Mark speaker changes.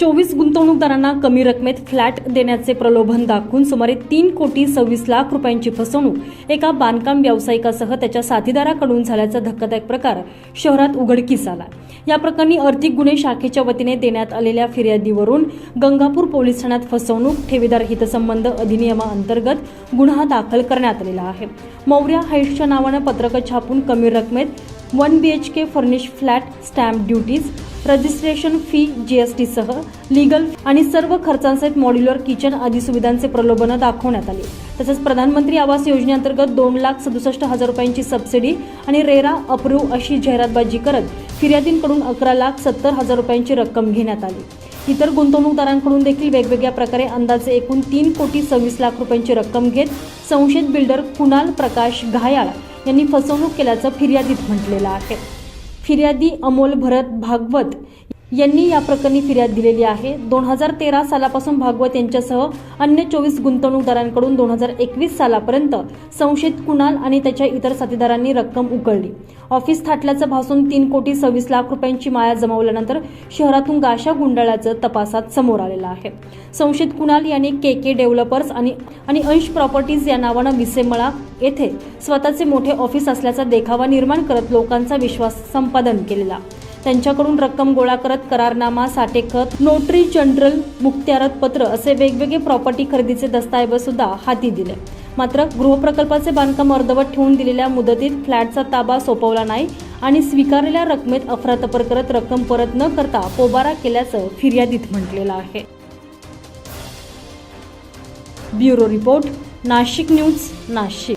Speaker 1: चोवीस गुंतवणूकदारांना कमी रकमेत फ्लॅट देण्याचे प्रलोभन दाखवून सुमारे तीन कोटी सव्वीस लाख रुपयांची फसवणूक एका बांधकाम व्यावसायिकासह त्याच्या साथीदाराकडून झाल्याचा धक्कादायक प्रकार शहरात उघडकीस आला. या प्रकरणी आर्थिक गुन्हे शाखेच्या वतीने देण्यात आलेल्या फिर्यादीवरून गंगापूर पोलीस ठाण्यात फसवणूक ठेवीदार हितसंबंध अधिनियमाअंतर्गत गुन्हा दाखल करण्यात आलेला आहे. मौर्या हाईट्सच्या नावानं पत्रकं छापून कमी रकमेत one BHK furnish flat stamp duties registration fee जीएसटीसह legal आणि सर्व खर्चांसहित मॉड्युलर किचन आदी सुविधांचे प्रलोभनं दाखवण्यात आले. तसंच प्रधानमंत्री आवास योजनेअंतर्गत दोन लाख सदुसष्ट हजार रुपयांची सबसिडी आणि रेरा अप्रूव्ह अशी जाहिरातबाजी करत फिर्यादींकडून अकरा लाख सत्तर हजार रुपयांची रक्कम घेण्यात आली. इतर गुंतवणूकदारांकडून देखील वेगवेगळ्या प्रकारे अंदाजे एकूण तीन कोटी सव्वीस लाख रुपयांची रक्कम घेत संशयित बिल्डर कुणाल प्रकाश घायाळ यांनी फसवणूक केल्याचं फिर्यादीत म्हटलेलं आहे. फिर्यादी अमोल भरत भागवत यांनी या प्रकरणी फिर्याद दिलेली आहे. दोन हजार तेरा सालापासून भागवत यांच्यासह अन्य चोवीस गुंतवणूकदारांकडून दोन हजार एकवीस सालापर्यंत संशयित कुणाल आणि त्याच्या इतर साथीदारांनी रक्कम उकळली. ऑफिस थाटल्याचं भासून तीन कोटी सव्वीस लाख रुपयांची माया जमवल्यानंतर शहरातून गाशा गुंडाळाचं तपासात समोर आलेलं आहे. संशयित कुणाल यांनी के के डेव्हलपर्स आणि आणि अंश प्रॉपर्टीज या नावानं विसेमळा येथे स्वतःचे मोठे ऑफिस असल्याचा देखावा निर्माण करत लोकांचा विश्वास संपादन केलेला. त्यांच्याकडून रक्कम गोळा करत करारनामा साठेखत नोटरी जनरल मुक्त्यारत पत्र असे वेगवेगळे प्रॉपर्टी खरेदीचे दस्तऐवज सुद्धा हाती दिले. मात्र गृहप्रकल्पाचे बांधकाम अर्धवट ठेवून दिलेल्या मुदतीत फ्लॅटचा ताबा सोपवला नाही आणि स्वीकारलेल्या रकमेत अफरातफर करत रक्कम परत न करता पोबारा केल्याचं फिर्यादीत म्हटलेलं आहे. Bureau report Nashik news Nashik.